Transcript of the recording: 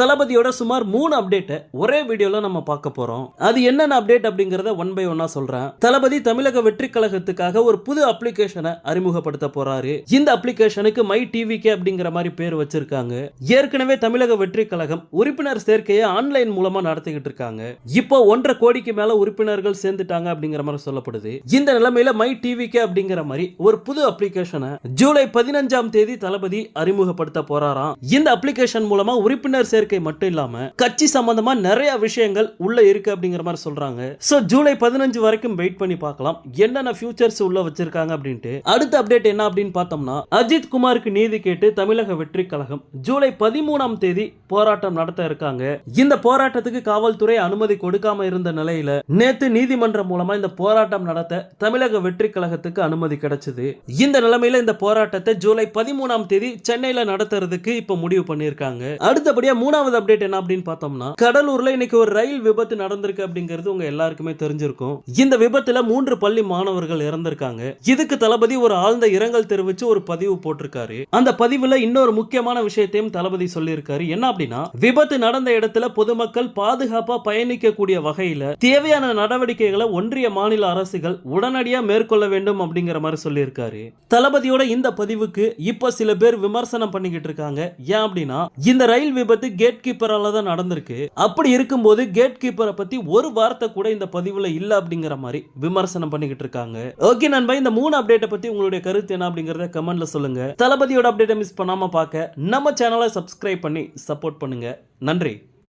தளபதியோட சுமார் மூணு அப்டேட்டை ஒரே வீடியோல நம்ம பார்க்க போறோம். அது என்னென்ன அப்டேட் அப்படிங்கறத ஒன் பை ஒன்னா சொல்றேன். தளபதி தமிழக வெற்றி கழகத்துக்காக ஒரு புது அப்ளிகேஷனை அறிமுகப்படுத்த போறாரு. இந்த அப்ளிகேஷனுக்கு மை டிவிகே அப்படிங்கிற மாதிரி பேர் வச்சிருக்காங்க. ஏற்கனவே தமிழக வெற்றி கழகம் உறுப்பினர் சேர்க்கையை ஆன்லைன் மூலமா நடத்திக்கிட்டு இருக்காங்க. இப்போ ஒன்றரை கோடிக்கு மேல உறுப்பினர்கள் சேர்ந்துட்டாங்க அப்படிங்கிற மாதிரி சொல்லப்படுது. இந்த நிலைமையில மை டிவிகே அப்படிங்கிற மாதிரி ஒரு புது அப்ளிகேஷனை ஜூலை பதினஞ்சாம் தேதி தளபதி அறிமுகப்படுத்த போறாராம். இந்த அப்ளிகேஷன் மூலமா உறுப்பினர் சேர்க்கை மட்டும் இல்லாம கட்சி சம்பந்தமா நிறைய விஷயங்கள் உள்ள இருக்கு அப்படிங்கிற மாதிரி சொல்றாங்க. சோ ஜூலை பதினஞ்சு வரைக்கும் வெயிட் பண்ணி பார்க்கலாம். என்னென்ன ஃபியூச்சர்ஸ் உள்ள வச்சிருக்காங்க அப்படின்ட்டு. அடுத்த அப்டேட் என்ன அப்படின்னு பார்த்தோம்னா அஜித் குமாருக்கு நீதி கேட்டு தமிழக வெற்றி கழகம் ஜூலை பதிமூணாம் தேதி போராட்டம் நடத்த இருக்காங்க. இந்த போராட்டத்துக்கு காவல்துறை அனுமதி கொடுக்காம இருந்த நிலையில நேத்து நீதிமன்றம் மூலமா இந்த போராட்டம் நடத்த தமிழக வெற்றி கழகத்துக்கு அனுமதி கிடைச்சது. இந்த நிலைமையில இந்த போராட்டத்தை ஜூலை பதிமூணாம் தேதி சென்னையில நடத்துறதுக்கு இப்ப முடிவு பண்ணிருக்காங்க அடுத்தபடியா மூணாம் மூணாவது அப்டேட் என்ன அப்படின்னு பார்த்தோம்னா கடலூர்ல இன்னைக்கு ஒரு ரயில் விபத்து நடந்திருக்கு அப்படிங்கிறது உங்க எல்லாருக்குமே தெரிஞ்சிருக்கும். இந்த விபத்துல மூன்று பள்ளி மாணவர்கள் இறந்திருக்காங்க. இதுக்கு தளபதி ஒரு ஆழ்ந்த இரங்கல் தெரிவிச்சு ஒரு பதிவு போட்டிருக்காரு. அந்த பதிவுல இன்னொரு முக்கியமான விஷயத்தையும் தளபதி சொல்லியிருக்காரு. என்ன அப்படின்னா விபத்து நடந்த இடத்துல பொதுமக்கள் பாதுகாப்பா பயணிக்க கூடிய வகையில தேவையான நடவடிக்கைகளை ஒன்றிய மாநில அரசுகள் உடனடியா மேற்கொள்ள வேண்டும் அப்படிங்கிற மாதிரி சொல்லியிருக்காரு. தளபதியோட இந்த பதிவுக்கு இப்ப சில பேர் விமர்சனம் பண்ணிக்கிட்டு இருக்காங்க. ஏன் அப்படின்னா இந்த ரயில் விபத்து கேட் கீப்பரால தான் நடந்திருக்கு. அப்படி இருக்கும்போது கேட் கீப்பரை பத்தி ஒரு வார்த்தை கூட இந்த பதிவுல இல்ல அப்படிங்கிற மாதிரி விமர்சனம் பண்ணிக்கிட்டு இருக்காங்க. ஓகே நண்பா இந்த மூணு அப்டேட்டை பத்தி உங்களுடைய கருத்து என்ன அப்படிங்கறத கமெண்ட்ல சொல்லுங்க. தளபதியோட அப்டேட்டை மிஸ் பண்ணாம பார்க்க நம்ம சேனலை சப்ஸ்கிரைப் பண்ணி சப்போர்ட் பண்ணுங்க. நன்றி.